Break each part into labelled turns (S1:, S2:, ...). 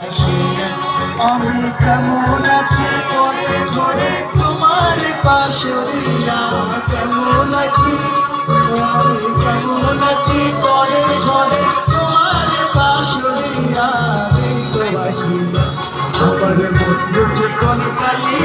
S1: আমি কেমন আছি পরে ঘরে তোমার পাশে কেমন আছি? আমি কেমন আছি পরে ঘরে তোমার দেখবাসিয়া আমার বন্ধু যে দেখবাসিয়া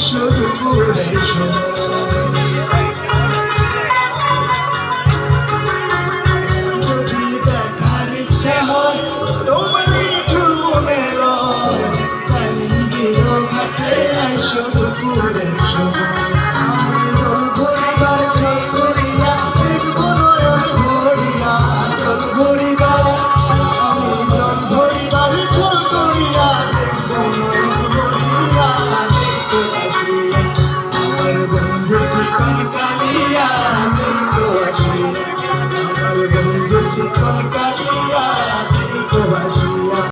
S1: ঘাটে আসো দুপুরের যদি দেখার ইচ্ছা হয়, তোমার মিঠুর মনে কালিন্দের ঘাটে আসো দুপুরের আমি চিকন কালিয়া তো আসিয়া আমার বন্ধু চিকন